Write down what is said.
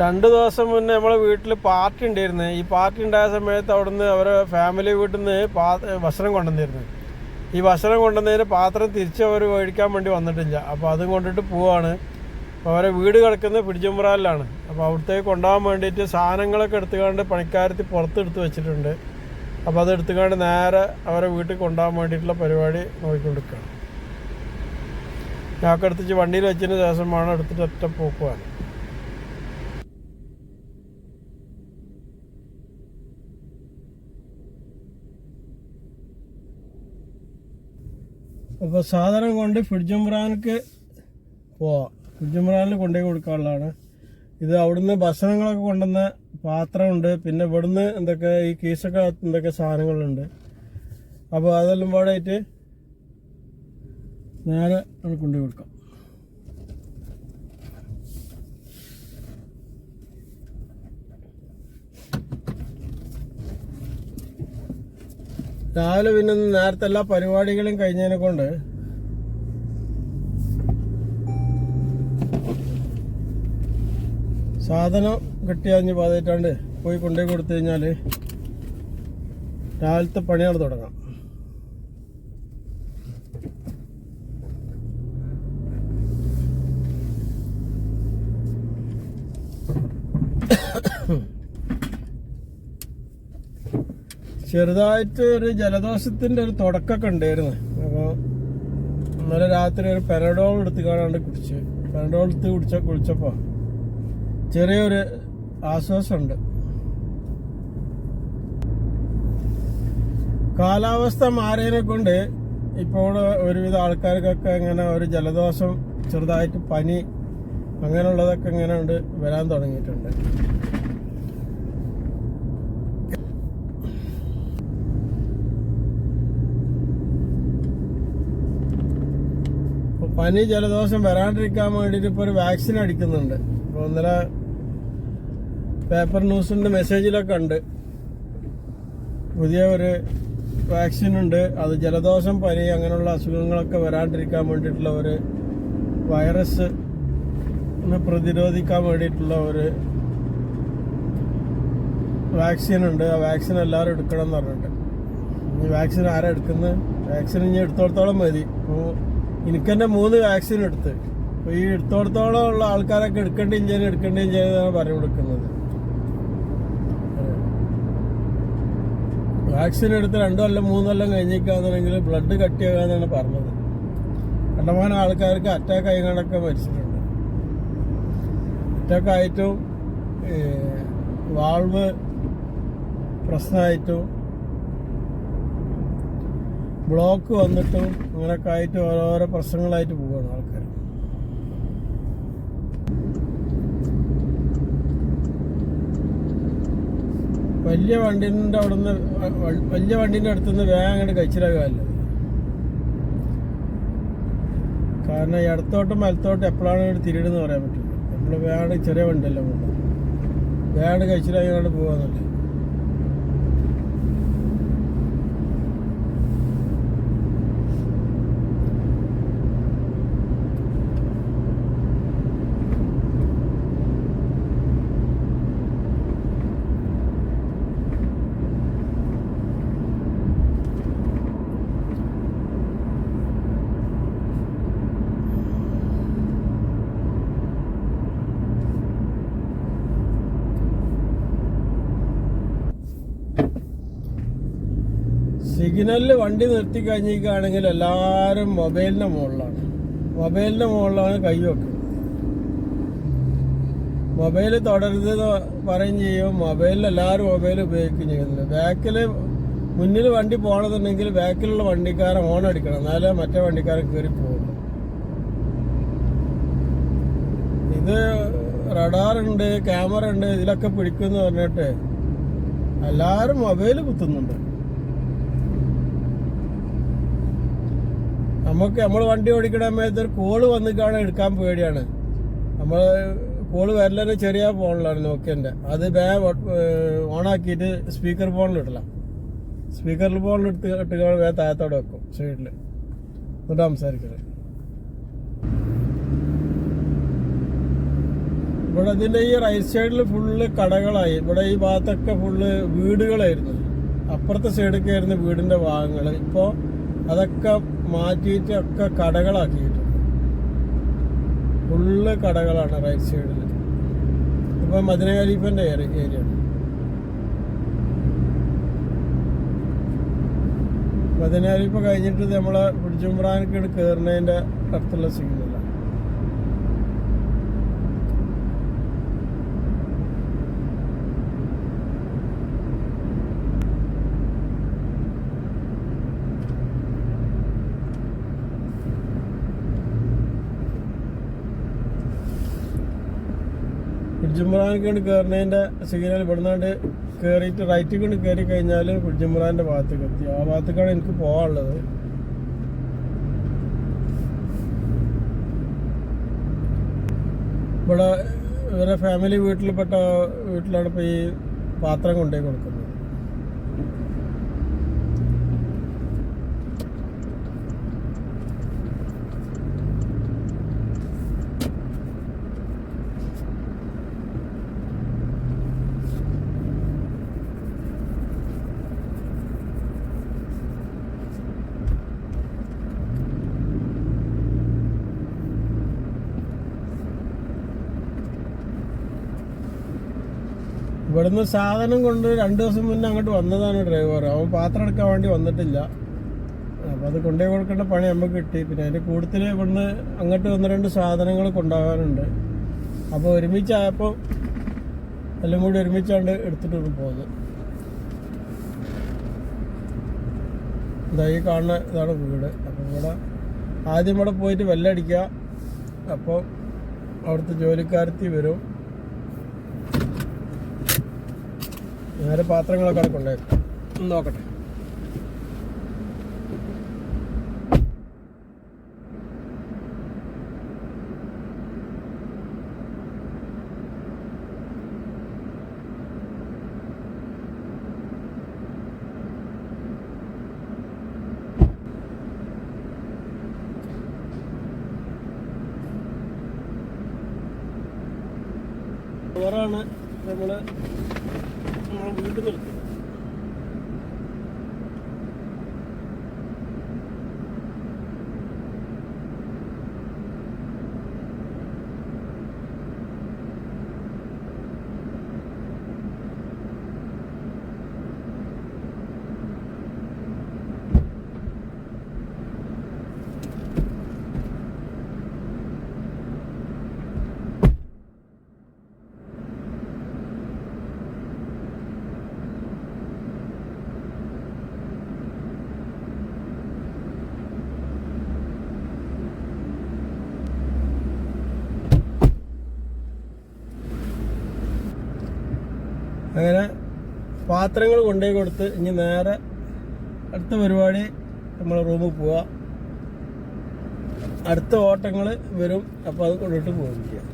രണ്ട് ദിവസം മുന്നേ നമ്മളെ വീട്ടിൽ പാർട്ടി ഉണ്ടായിരുന്നു. ഈ പാർട്ടി ഉണ്ടായ സമയത്ത് അവിടുന്ന് അവരെ ഫാമിലി വീട്ടിൽ നിന്ന് പാ ഭക്ഷണം കൊണ്ടുവന്നിരുന്നു. ഈ ഭക്ഷണം കൊണ്ടുവന്നതിന് പാത്രം തിരിച്ച് അവർ മേടിക്കാൻ വേണ്ടി വന്നിട്ടില്ല. അപ്പോൾ അതും കൊണ്ടിട്ട് പോവാണ്. അപ്പോൾ അവരെ വീട് കിടക്കുന്നത് പിടിച്ചുമ്പ്രാലിലാണ് അപ്പോൾ അവിടത്തേക്ക് കൊണ്ടുപോകാൻ വേണ്ടിയിട്ട് സാധനങ്ങളൊക്കെ എടുത്തുകൊണ്ട് പണിക്കാരത്തി പുറത്തെടുത്ത് വെച്ചിട്ടുണ്ട്. അപ്പോൾ അത് എടുത്തുകൊണ്ട് നേരെ അവരെ വീട്ടിൽ കൊണ്ടുപോകാൻ വേണ്ടിയിട്ടുള്ള പരിപാടി നോക്കിക്കൊണ്ടിരിക്കുകയാണ്. ഞാനൊക്കെ എടുത്തിച്ച് വണ്ടിയിൽ വെച്ചതിന് ശേഷമാണ് എടുത്തിട്ട് ഒറ്റ പോക്കുവാണ് അപ്പോൾ സാധനം കൊണ്ട് ഫിഡ്ജുംറാനിക്ക് പോവാം. ഫിഡ്ജുംറാനിൽ കൊണ്ടുപോയി കൊടുക്കാനുള്ളതാണ്. ഇത് അവിടുന്ന് ഭക്ഷണങ്ങളൊക്കെ കൊണ്ടുവന്ന പാത്രമുണ്ട്. പിന്നെ ഇവിടുന്ന് എന്തൊക്കെ ഈ കീസൊക്കെ എന്തൊക്കെ സാധനങ്ങളുണ്ട്. അപ്പോൾ അതെല്ലാം പാടായിട്ട് നേരെ അവിടെ കൊണ്ടുപോയി കൊടുക്കാം. രാവിലെ പിന്നെ നേരത്തെ എല്ലാ പരിപാടികളും കഴിഞ്ഞതിനെ കൊണ്ട് സാധനം കിട്ടിയാഞ്ഞ് പാതിട്ടാണ്ട് പോയി കൊണ്ടുപോയി കൊടുത്തു കഴിഞ്ഞാൽ രാവിലത്തെ പണിയാണ് തുടങ്ങാം. ചെറുതായിട്ട് ഒരു ജലദോഷത്തിന്റെ ഒരു തുടക്കമൊക്കെ ഉണ്ടായിരുന്നു. അപ്പോൾ ഇന്നലെ രാത്രി ഒരു പെരഡോൾ എടുത്ത് കാണാണ്ട് കുടിച്ച്. പെരഡോൾ എടുത്ത് കുടിച്ച കുളിച്ചപ്പോൾ ചെറിയൊരു ആശ്വാസമുണ്ട്. കാലാവസ്ഥ മാറിയതിനെ കൊണ്ട് ഇപ്പോൾ ഒരുവിധ ആൾക്കാർക്കൊക്കെ ഇങ്ങനെ ഒരു ജലദോഷം ചെറുതായിട്ട് പനി അങ്ങനെയുള്ളതൊക്കെ ഇങ്ങനെ ഉണ്ട് വരാൻ തുടങ്ങിയിട്ടുണ്ട്. പനി ജലദോഷം വരാണ്ടിരിക്കാൻ വേണ്ടിയിട്ട് ഇപ്പോൾ ഒരു വാക്സിൻ അടിക്കുന്നുണ്ട്. ഇപ്പോൾ ഇന്നലെ പേപ്പർ ന്യൂസിന്റെ മെസ്സേജിലൊക്കെ ഉണ്ട്. പുതിയ ഒരു വാക്സിൻ ഉണ്ട്. അത് ജലദോഷം പനി അങ്ങനെയുള്ള അസുഖങ്ങളൊക്കെ വരാണ്ടിരിക്കാൻ വേണ്ടിയിട്ടുള്ള ഒരു വൈറസ് പ്രതിരോധിക്കാൻ വേണ്ടിയിട്ടുള്ള ഒരു വാക്സിൻ ഉണ്ട്. ആ വാക്സിൻ എല്ലാവരും എടുക്കണം എന്ന് പറഞ്ഞിട്ട്. ഈ വാക്സിൻ ആരാ എടുക്കുന്നത്? വാക്സിൻ ഇനി എടുത്തോടത്തോളം മതി. അപ്പോൾ എനിക്ക് തന്നെ മൂന്ന് വാക്സിൻ എടുത്ത്. അപ്പോൾ ഈ എടുത്തോടത്തോളം ഉള്ള ആൾക്കാരൊക്കെ എടുക്കേണ്ടി ചെയ്യാൻ എടുക്കേണ്ടി ചെയ്യാനാണ് പറഞ്ഞു കൊടുക്കുന്നത്. വാക്സിൻ എടുത്ത് രണ്ടു കൊല്ലം മൂന്ന് കൊല്ലം കഴിഞ്ഞിരിക്കാന്നുണ്ടെങ്കിൽ ബ്ലഡ് കട്ടിയാകാന്നാണ് പറഞ്ഞത്. കണ്ടമാനം ആൾക്കാർക്ക് അറ്റാക്ക് ആയിക്കൊണ്ടൊക്കെ മരിച്ചിട്ടുണ്ട്. അറ്റാക്ക് ആയിട്ടും വാൾവ് പ്രശ്നമായിട്ടും ബ്ലോക്ക് വന്നിട്ടും അങ്ങനെയൊക്കെ ആയിട്ട് ഓരോരോ പ്രശ്നങ്ങളായിട്ട് പോവുകയാണ് ആൾക്കാർ വലിയ വണ്ടീന്റെ അവിടുന്ന് നിന്ന് വലിയ വണ്ടീന്റെ അടുത്തുനിന്ന് വേഗം അങ്ങോട്ട് കഴിച്ചിലാകാമല്ലോ കാരണം ഇടത്തോട്ടും വലത്തോട്ടും എപ്പോഴാണ് ഇവിടെ തിരിയിടുന്നു പറയാൻ പറ്റില്ല. നമ്മൾ വേണ്ട ചെറിയ വണ്ടിയല്ല വേണ്ട വേഗം കഴിച്ചിലാക്കി അങ്ങോട്ട് പോകാന്നല്ലേ സിഗ്നലിൽ വണ്ടി നിർത്തി കഴിഞ്ഞിരിക്കുകയാണെങ്കിൽ എല്ലാവരും മൊബൈലിന്റെ മുകളിലാണ്. മൊബൈലിന്റെ മുകളിലാണ് കൈ വെക്കുന്നത് മൊബൈൽ തുടരുത് എന്ന് പറയും ചെയ്യും. മൊബൈലിൽ എല്ലാവരും മൊബൈൽ ഉപയോഗിക്കുകയും ചെയ്യുന്നുണ്ട്. ബാക്കിൽ മുന്നിൽ വണ്ടി പോകണമെന്നുണ്ടെങ്കിൽ ബാക്കിലുള്ള വണ്ടിക്കാരൻ ഹോൺ അടിക്കണം. എന്നാലേ മറ്റേ വണ്ടിക്കാരൻ കയറി പോകുള്ളൂ. ഇത് റഡാറുണ്ട് ക്യാമറ ഉണ്ട് ഇതിലൊക്കെ പിടിക്കുമെന്ന് പറഞ്ഞിട്ട് എല്ലാവരും മൊബൈൽ കുത്തുന്നുണ്ട്. നമുക്ക് നമ്മൾ വണ്ടി ഓടിക്കണ സമയത്ത് ഒരു കോൾ വന്നിക്കാണ് എടുക്കാൻ പേടിയാണ്. നമ്മൾ കോൾ വരലൊരു ചെറിയ ഫോണിലാണ് നോക്കിയന്റെ അത് ബേ ഓണാക്കിയിട്ട് സ്പീക്കർ ഫോണിൽ ഇടലാം. സ്പീക്കറിൽ ഫോണിൽ എടുത്ത് വേ താഴത്തോടെ വെക്കും സൈഡിൽ എന്നിട്ട് സംസാരിക്കുന്നത് ഇവിടെ ഇതിന്റെ ഈ റൈറ്റ് സൈഡിൽ ഫുള്ള് കടകളായി. ഇവിടെ ഈ ഭാഗത്തൊക്കെ ഫുള്ള് വീടുകളായിരുന്നു. അപ്പുറത്തെ സൈഡൊക്കെ ആയിരുന്നു വീടിന്റെ ഭാഗങ്ങൾ ഇപ്പോൾ അതൊക്കെ മാറ്റിയിട്ട് ഒക്കെ കടകളാക്കിയിട്ടുണ്ട്. ഫുള്ള് കടകളാണ് റൈറ്റ് സൈഡിൽ ഇപ്പം മദിന ഖലീഫന്റെ ഏരിയ. ആണ് മദിന ഖലീഫ് കഴിഞ്ഞിട്ട് നമ്മളെ പിടിച്ചുമ്പ്രാനൊക്കെ കയറുന്നതിന്റെ അടുത്തുള്ള സിഗ്നലാണ് പിടിച്ചുമ്പ്രാനൊക്കെ കയറുന്നതിന്റെ സിഗ്നൽ ഇവിടുന്നാണ്ട് കയറിയിട്ട് റൈറ്റ് കൊണ്ട് കയറി കഴിഞ്ഞാൽ പിടിച്ചുമ്പ്രാന്റെ ഭാഗത്തേക്ക് എത്തി. ആ ഭാഗത്തേക്കാണ് എനിക്ക് പോകാനുള്ളത്. ഇവിടെ ഇവരെ ഫാമിലി വീട്ടിൽപ്പെട്ട വീട്ടിലാണ് ഇപ്പോൾ ഈ പാത്രം കൊണ്ടുപോയി കൊടുക്കുന്നത് ഇവിടുന്ന് സാധനം കൊണ്ട് രണ്ട് ദിവസം മുന്നേ അങ്ങോട്ട് വന്നതാണ് ഡ്രൈവർ അവൻ പാത്രം എടുക്കാൻ വേണ്ടി വന്നിട്ടില്ല. അപ്പോൾ അത് കൊണ്ടുപോയി കൊടുക്കേണ്ട പണി നമുക്ക് കിട്ടി. പിന്നെ അതിന്റെ കൂടുതൽ ഇവിടുന്ന് അങ്ങോട്ട് വന്ന രണ്ട് സാധനങ്ങൾ കൊണ്ടുപോകാനുണ്ട്. അപ്പോൾ ഒരുമിച്ചായപ്പോൾ എല്ലാം കൂടി ഒരുമിച്ചാണ്ട് എടുത്തിട്ട് പോകുന്നത് ഇതാ ഈ കാണുന്ന ഇതാണ് വീട്. അപ്പോൾ ഇവിടെ ആദ്യം ഇവിടെ പോയിട്ട് വെല്ലടിക്കുക. അപ്പോൾ അവിടുത്തെ ജോലിക്കാരത്തി വരും. നേരെ പാത്രങ്ങളൊക്കെ അവിടെ കൊണ്ടുപോയേക്കാം. ഒന്ന് നോക്കട്ടെ. ചോറാണ് നമ്മൾ നമ്മളെ വീട്ടിൽ നിർത്തുന്നത് അങ്ങനെ പാത്രങ്ങൾ കൊണ്ടേ കൊടുത്ത് ഇനി നേരെ അടുത്ത പരിപാടി നമ്മൾ റൂമിൽ പോവുക അടുത്ത ഓട്ടങ്ങൾ വരും. അപ്പോൾ അത് കൊണ്ടിട്ട് ചെയ്യാം.